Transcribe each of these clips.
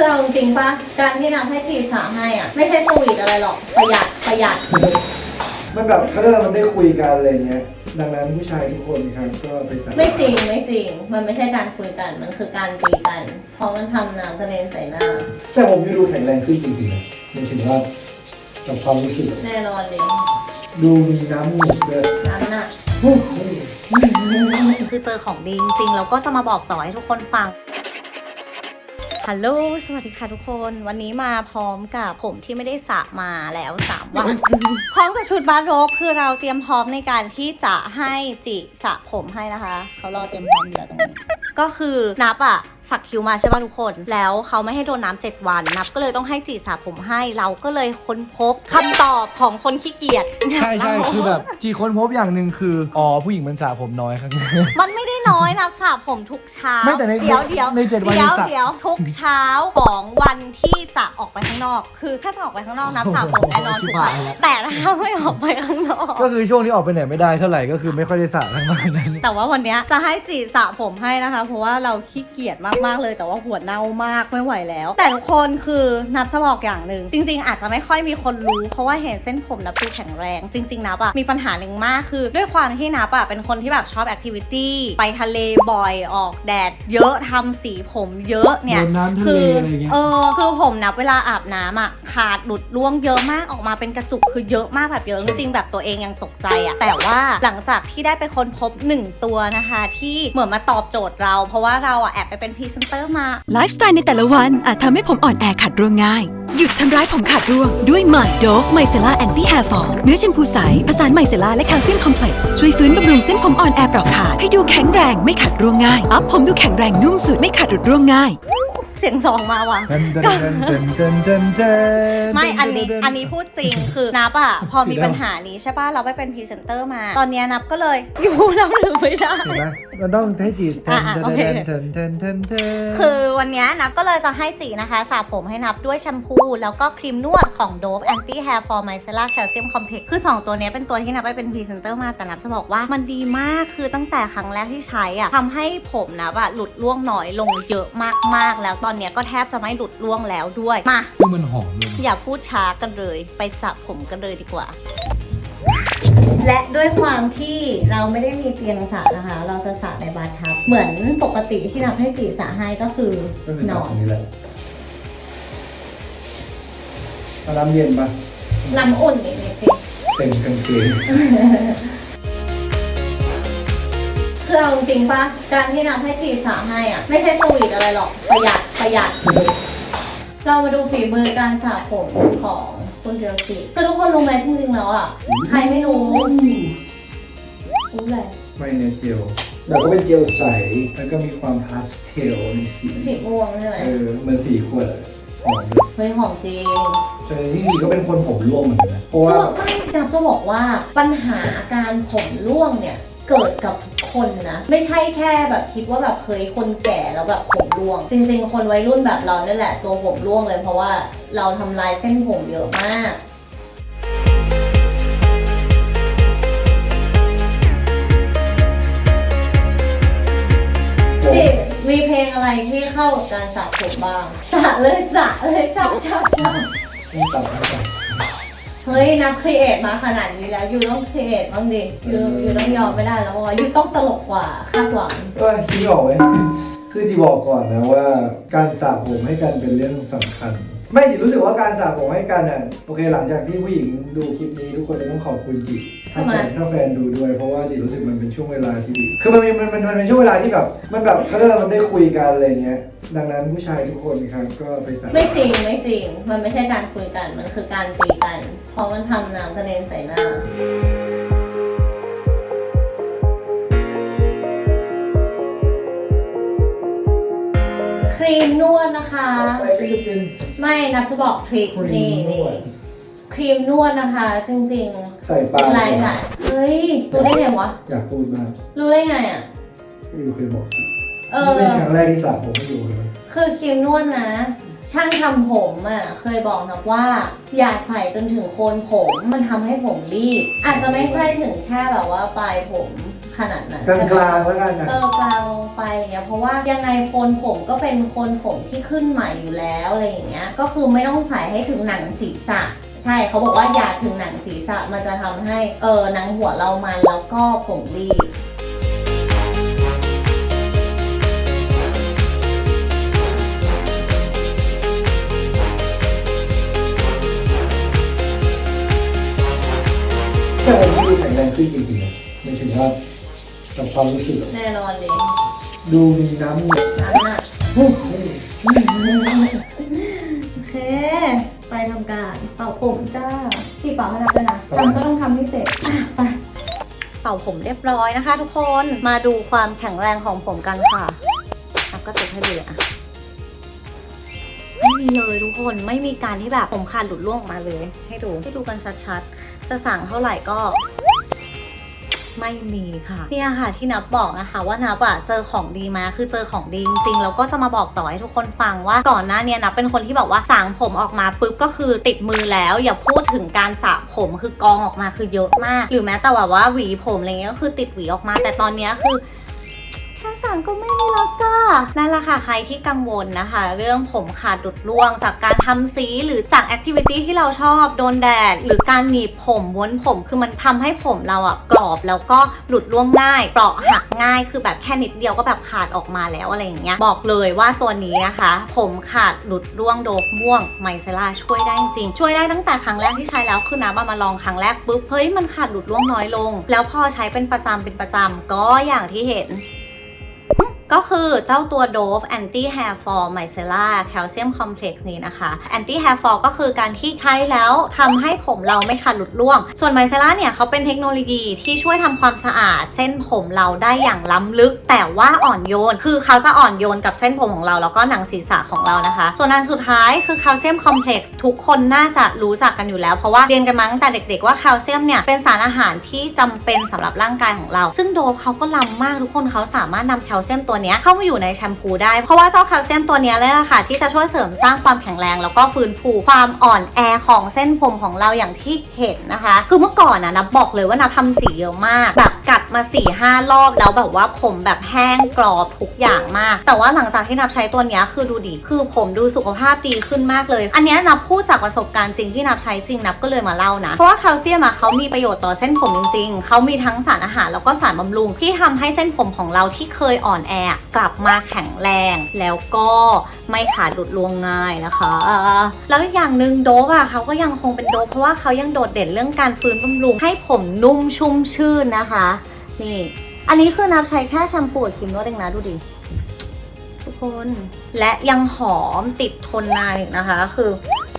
คือเอาจริงๆปะการที่นำให้จีสาให้อะ ไม่ใช่สวีทอะไรหรอก ประหยัดประหยัด มันแบบเขาเรียกว่ามันได้คุยกันอะไรเงี้ย ดังนั้นผู้ชายทุกคนครับก็ไปใส่ไม่จริงไม่จริง มันไม่ใช่การคุยกัน มันคือการตีกัน เพราะมันทำน้ำกระเด็นใส่หน้า แต่ผมดูแข็งแรงขึ้นจริงๆนะในถึงว่ากับความรู้สึกแน่นอนเลยดูมีน้ำมูกด้วยน้ำหนัก คือเจอของดีจริงๆแล้วก็จะมาบอกต่อให้ทุกคนฟัง ฮัลโหล สวัสดีค่ะทุกคน วันนี้มาพร้อมกับผมที่ไม่ได้สระมาแล้ว 3 วัน พร้อมกับชุดบาร์โรบคือเราเตรียมพร้อมในการที่จะให้จิสระผมให้นะคะ เขารอเตรียมพร้อมอยู่แล้วตรงนี้ ก็คือนับอะสักคิวมาใช่ป่ะทุกคน แล้วเขาไม่ให้โดนน้ำเจ็ดวันนับ ก็เลยต้องให้จีสระผมให้เราก็เลยค้นพบคำตอบของคนขี้เกียจใช่ใช่คือแบบจีค้นพบอย่างหนึ่งคืออ๋อผู้หญิงมันสระผมน้อยครับ มันไม่ได้น้อยนะสระผมทุกเช้าไม่แต่ในเดี๋ยวเดี๋ยวในเจ็ดวันเดี๋ยวในสระ เดี๋ยวทุกเช้าของวันที่จะออกไปข้างนอก คือถ้าจะออกไปข้างนอกนับสระผมแน่นอนชิบถูกปะหายแล้วแต่ถ้าไม่ออกไปข้างนอก ก็คือช่วงที่ออกไปไหนไม่ได้เท่าไหร่ก็คือไม่ค่อยได้สระทั้งนั้นนั้นแต่ว่าวันเนี้ยจะให้จีสระผมให้นะคะ เพราะว่าเราขี้เกียจมากๆเลย แต่ว่าหัวเน่ามากไม่ไหวแล้ว แต่ทุกคนคือนับจะบอกอย่างหนึ่งจริง ๆ อาจจะไม่ค่อยมีคนรู้ เพราะว่าเห็นเส้นผมนับดูแข็งแรง จริง ๆ นับอะมีปัญหาหนึ่งมากคือ ด้วยความที่นับอะเป็นคนที่แบบชอบแอคทิวิตี้ไปทะเลบ่อยออกแดด เยอะทำสีผมเยอะเนี่ยโดนน้ำทะคืเลอะไรอย่างเงี้ยเออคือผมนับเวลาอาบน้ำอะขาดหลุดร่วงเยอะมากออกมาเป็นกระจุกคือเยอะมากแบบเยอะจริงๆแบบตัวเองยังตกใจอะแต่ว่าหลังจากที่ได้ไปค้นพบหนึ่งตัวนะคะ ที่เหมือนมาตอบโจทย์เรา เพราะว่าเราอะแอบไปเป็นพรีเซนเตอร์มา ไลฟ์สไตล์ในแต่ละวันอาจทำให้ผมอ่อนแอขาดร่วงง่าย หยุดทำร้ายผมขาดร่วง ด้วยใหม่โดฟไมเซล่าแอนตี้แฮร์ฟอลเนื้อแชมพูใสผสานไมเซล่าและแคลเซียมคอมเพล็กซ์ช่วยฟื้นบำรุงเส้นผมอ่อนแอเปราะขาดให้ดูแข็งแรงไม่ขาดร่วงง่ายอัพผมดูแข็งแรงนุ่มสุดไม่ขาดหลุดร่วงง่าย เสียงสองมาว่ะเต้นเต้นเต้นเต้นเต้นเต้นไม่ อันนี้ อันนี้พูดจริง คือนับอะพอมีปัญหานี้ใช่ป่ะ เราไปเป็นพรีเซนเตอร์มา ตอนเนี้ยนับก็เลยอยู่นับถือไม่ได้ เห็นไหมมันต้องให้จีเต้นอะเต้นโอเคเต้นเต้นเต้นเต้นคือวันเนี้ยนับก็เลยจะให้จีนะคะสระผมให้นับด้วยแชมพู แล้วก็ครีมนวดของ Dove Anti Hair Fall Micellar Calcium Complex คือ 2 ตัวเนี้ยเป็นตัวที่นับไปเป็นพรีเซนเตอร์มา แต่นับจะบอกว่ามันดีมาก คือตั้งแต่ครั้งแรกที่ใช้อะทำให้ผมนับอะหลุดร่วงน้อยลงเยอะมากๆ แล้วตอนเนี้ยก็แทบจะไม่หลุดร่วงแล้วด้วย มาซึ่งมันหอมเลยอย่าพูดช้ากันเลย ไปสระผมกันเลยดีกว่า และด้วยความที่เราไม่ได้มีเตียงสระนะคะ เราจะสระในบาร์ทับ เหมือนปกติที่นับให้จีสระให้ก็คือก็คือนจับอน ตรงนี้แหละเอาน้ำเย็นปะน้ำอุ่นนิดนึงเต็มกางเกง คือเอาจริงๆปะการที่นำให้จีสาให้อะ ไม่ใช่สวีทอะไรหรอกประหยัดประหยัด เรามาดูฝีมือการสระผมของคุณเดียวสิคือทุกคนรู้ไหมจริงๆแล้วอะใครไม่รู้รู้เลยไม่เนื้อเจลแล้วก็เป็นเจลใส แล้วก็มีความพาสเทลในสีสีม่วงใช่ไหมเออเหมือนสีขวดอะหอมเฮ้ยหอมจริงแต่ที่จริงก็เป็นคนผมร่วงเหมือนกันนะเพราะว่า ไม่นับจะบอกว่าปัญหาการผมร่วงเนี่ย เกิดกับทุกคนนะ ไม่ใช่แค่แบบคิดว่าแบบเคยคนแก่แล้วแบบผมร่วง จริง ๆ คนวัยรุ่นแบบเราเนี่ยแหละตัวผมร่วงเลยเพราะว่าเราทำลายเส้นผมเยอะมากพี่มีเพลงอะไรที่เข้ากับการสระผมบ้างสระเลยสระเลยชอบชอบชอบ เฮ้ยนับครีเอทมาขนาดนี้แล้วยูต้องครีเอทบ้างดิยูยูต้องยอมไม่ได้แล้วว่ายูต้องตลกกว่าคาดหวังเอ้ยคิดออกไหมคือจีบอกก่อนนะว่าการสระผมให้กันเป็นเรื่องสำคัญ ไม่จีรู้สึกว่าการสระผมให้กันอะโอเค หลังจากที่ผู้หญิงดูคลิปนี้ทุกคนเลยต้องขอบคุณจี ถ้าแฟนทำไมถ้าแฟนดูด้วย เพราะว่าจีรู้สึกมันเป็นช่วงเวลาที่ดี คือมันมีมันมันมันเป็นช่วงเวลาที่แบบมันแบบเขาเรียกว่ามันได้คุยกันอะไรเงี้ย ดังนั้นผู้ชายทุกคนครับก็ไปสระไม่จริงไม่จริง มันไม่ใช่การคุยกัน มันคือการตีกัน เพราะมันทำน้ำกระเด็นใส่หน้า ครีมนวดนะคะต่อไปก็จะเป็น ไม่นับจะบอกทริค ครีนี่มนนี่วด ครีมนวดนะคะ จริงใส่ปลาๆหลายหลายๆเฮ้ยรู้ได้ไงวะ อยากพูดมากรู้ได้ไงอะ ไม่รู้เคยบอกจีเอนี่อ เป็นครั้งแรกที่สระผมให้ดูเลย คือครีมนวดนะ ช่างทำผมอะเคยบอกนะว่า อย่าใส่จนถึงโคนผม มันทำให้ผมรีบ อาจจะไม่ใช่ถึงแค่แบบว่าปลายผมขขนาดนั้นกลางกลางๆแล้วกันนะเออกลางลงไปอะไรเงี้ยเพราะว่ายังไงโคนผมก็เป็นโคนผมที่ขึ้นใหม่อยู่แล้วอะไรอย่างเงี้ย ก็คือไม่ต้องใส่ให้ถึงหนังศีรษะ ใช่เขาบอกว่าอย่าถึงหนังศีรษะมันจะทำให้เออหนังหัวเรามันแล้วก็ผมรีบ แต่วันนี้ดูแข็งแรงขึ้นจริงๆนะไม่ถึงว่ากับความรู้สึกอะแน่นอนเลยดูมีน้ำน้ำหนักโอเคไป ทำการเป่าผมจ้าสีเป่าให้นับด้วยนะทำก็ต้องทำให้เสร็จอะไปเป่าผมเรียบร้อยนะคะ ทุกคนมาดูความแข็งแรงของผมกันค่ะอัพก็ติดให้ดูเลยอะไม่มีเลยทุกคนไม่มีการที่แบบผมขาดหลุดร่วงออกมาเลย ให้ดูให้ดูกันชัดๆจะสั่งเท่าไหร่ก็ ไม่มีค่ะเนี่ยค่ะที่นับบอกนะคะว่านับอะเจอของดีมาคือเจอของดีจริงๆแล้วก็จะมาบอกต่อให้ทุกคนฟังว่าก่อนหน้านี้นับเป็นคนที่แบบว่าสางผมออกมาปุ๊บก็คือติดมือแล้ว อย่าพูดถึงการสระผมคือกองออกมาคือเยอะมาก หรือแม้แต่ว่าหวีผมอะไรเงี้ยก็คือติดหวีออกมา แต่ตอนนี้คือ แค่สั่งก็ไม่มีแล้วจ้า นั่นแหละค่ะใครที่กังวลนะคะ เรื่องผมขาดดุดร่วง จากการทำสีหรือจากแอคทิวิตี้ที่เราชอบโดนแดด หรือการหนีบผมม้วนผมคือมันทำให้ผมเราอะกรอบแล้วก็หลุดร่วงง่ายเปราะหักง่ายคือแบบแค่นิดเดียวก็แบบขาดออกมาแล้วอะไรอย่างเงี้ยบอกเลยว่าตัวนี้นะคะ ผมขาดหลุดร่วงโดบม่วงไมเซล่าช่วยได้จริงช่วยได้ตั้งแต่ครั้งแรกที่ใช้แล้วคือนะมาลองครั้งแรกปุ๊บเฮ้ยมันขาดหลุดร่วงน้อยลง แล้วพอใช้เป็นประจำเป็นประจำก็อย่างที่เห็น ก็คือเจ้าตัว Dove Anti Hair Fall Micellar Calcium Complex นี้นะคะ Anti Hair Fall ก็คือการที่ใช้แล้วทำให้ผมเราไม่ขาดหลุดร่วง ส่วน Micellar เนี่ยเขาเป็นเทคโนโลยีที่ช่วยทำความสะอาด เส้นผมเราได้อย่างล้ำลึก แต่ว่าอ่อนโยน คือเขาจะอ่อนโยนกับเส้นผมของเราแล้วก็หนังศีรษะของเรานะคะ ส่วนอันสุดท้ายคือ Calcium Complex ทุกคนน่าจะรู้จักกันอยู่แล้ว เพราะว่าเรียนกันมาตั้งแต่เด็ก ๆ ว่าแคลเซียมเนี่ยเป็นสารอาหารที่จำเป็นสำหรับร่างกายของเรา ซึ่งโดฟเขาก็ล้ำมากทุกคนเขาสามารถนำแคลเซียมตัวนี้เข้ามาอยู่ในแชมพูได้ เพราะว่าเจ้าแคลเซียมตัวนี้เลยล่ะค่ะ ที่จะช่วยเสริมสร้างความแข็งแรง แล้วก็ฟื้นฟูความอ่อนแอของเส้นผมของเราอย่างที่เห็นนะคะ คือเมื่อก่อนนะนับบอกเลยว่านับทำสีเยอะมาก แบบกัดมา4ี่ห้ารอบแล้วแบบว่าผมแบบแห้งกรอบทุกอย่างมาก แต่ว่าหลังจากที่นับใช้ตัวนี้คือดูดีคือผมดูสุขภาพดีขึ้นมากเลย อันนี้นับพูดจากประสบการณ์จริงที่นับใช้จริงนับก็เลยมาเล่านะ เพราะว่าแคลเซียมเขามีประโยชน์ต่อเส้นผมจริงๆเขามีทั้งสารอาหารแล้วก็สารบำรุงที่ทำให้เส้นผมของเราที่เคยอ่อนแอกลับมาแข็งแรงแล้วก็ไม่ขาดหลุดร่วงง่ายนะคะแล้วอย่างหนึ่งโดบอะเขาก็ยังคงเป็นโดบเพราะว่าเขายังโดดเด่นเรื่องการฟื้นบำรุง ให้ผมนุ่มชุ่มชื่นนะคะ นี่ อันนี้คือนับใช้แค่แชมพูกับครีมนวดเองนะดูดิทุกคน และยังหอมติดทนนานอีกนะคะ คือ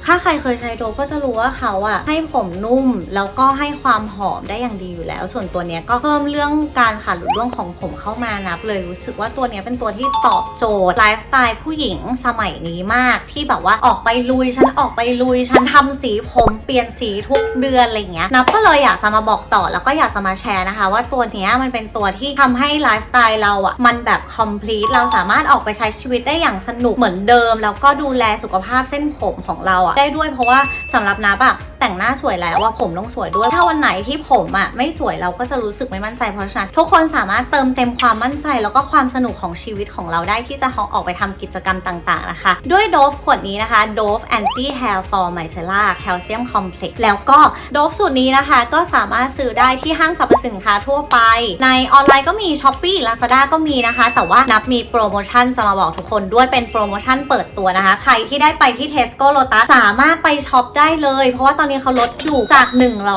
ถ้าใครเคยใช้โดก็จะรู้ว่าเขาอะให้ผมนุ่มแล้วก็ให้ความหอมได้อย่างดีอยู่แล้ว ส่วนตัวเนี้ยก็เพิ่มเรื่องการขาดหลุดร่วงของผมเข้ามานับเลยรู้สึกว่าตัวเนี้ยเป็นตัวที่ตอบโจทย์ไลฟ์สไตล์ผู้หญิงสมัยนี้มากที่แบบว่าออกไปลุยฉันออกไปลุยฉันทำสีผมเปลี่ยนสีทุกเดือนอะไรเงี้ยนับก็เลยอยากจะมาบอกต่อแล้วก็อยากจะมาแชร์นะคะ ว่าตัวเนี้ยมันเป็นตัวที่ทำให้ไลฟ์สไตล์เราอะมันแบบ complete เราสามารถออกไปใช้ชีวิตได้อย่างสนุกเหมือนเดิม แล้วก็ดูแลสุขภาพเส้นผมของเราอะได้ด้วยเพราะว่าสำหรับนับอะ แต่งหน้าสวยแล้วว่าผมต้องสวยด้วย ถ้าวันไหนที่ผมอะไม่สวยเราก็จะรู้สึกไม่มั่นใจเพราะฉะนั้นทุกคนสามารถเติมเต็มความมั่นใจ แล้วก็ความสนุกของชีวิตของเราได้ที่จะออกไปทำกิจกรรมต่างๆนะคะ ด้วยโดฟขวดนี้นะคะ Dove Anti Hair Fall Micellar Calcium Complex แล้วก็โดฟสูตรนี้นะคะ ก็สามารถซื้อได้ที่ห้างสรรพสินค้าทั่วไป ในออนไลน์ก็มี s h อ p e e Lazada ก็มีนะคะ แต่ว่านับมีโปรโมชั่นจะมาบอกทุกคนด้วยเป็นโปรโมชั่นเปิดตัวนะคะ ใครที่ได้ไปที่ Tesco Lotus สามารถไปช็อปได้เลย เพราะว่าตอนนี้เขาลดอยู่จาก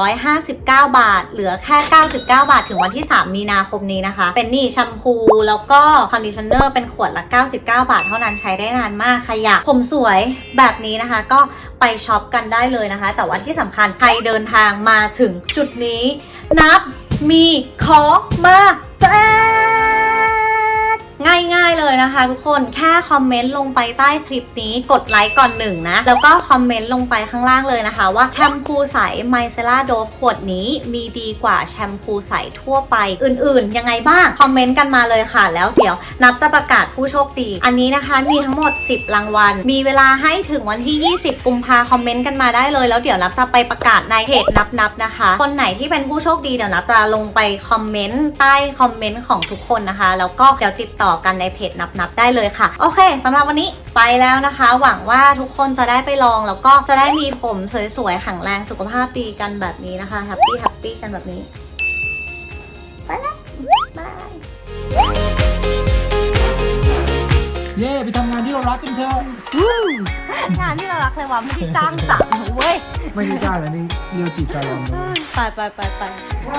159 บาท เหลือแค่ 99 บาท ถึงวันที่ 3 มีนาคมนี้นะคะ เป็นนี่แชมพูแล้วก็คอนดิชเนอร์เป็นขวดละ 99 บาท เท่านั้นใช้ได้นานมากใครอยากผมสวยแบบนี้นะคะ ก็ไปช็อปกันได้เลยนะคะ แต่ว่าที่สำคัญใครเดินทางมาถึงจุดนี้ นับมีขอมาแจก ง่ายๆเลยนะคะ ทุกคนแค่คอมเมนต์ลงไปใต้คลิปนี้กดไลค์ก่อนหนึ่งนะ แล้วก็คอมเมนต์ลงไปข้างล่างเลยนะคะว่าแชมพูใสไมเซล่าโดฟขวดนี้มีดีกว่าแชมพูใสทั่วไปอื่นๆ ยังไงบ้างคอมเมนต์กันมาเลยค่ะ แล้วเดี๋ยวนับจะประกาศผู้โชคดี อันนี้นะคะมีทั้งหมด 10 รางวัล มีเวลาให้ถึงวันที่ 20 กุมภาคอมเมนต์กันมาได้เลย แล้วเดี๋ยวนับจะไปประกาศในเพจนับนับๆนะคะ คนไหนที่เป็นผู้โชคดีเดี๋ยวนับจะลงไปคอมเมนต์ใต้คอมเมนต์ของทุกคนนะคะ แล้วก็เดี๋ยวติดต่อกันในเพจนับนับๆได้เลยค่ะ โอเคสำหรับวันนี้ไปแล้วนะคะ หวังว่าทุกคนจะได้ไปลองแล้วก็จะได้มีผมสวยๆแข็งแรงสุขภาพดีกันแบบนี้นะคะแฮปปี้แฮปปี้กันแบบนี้ไปแล้วบายเย่ไปทำงานที่เรารักกันเถอะงานที่เรารักเลยว่าไม่ได้จ้างสามเว้ยไม่ได้จ้างอันนี้เรียวจีการลองนะไปไปไปไปผ้า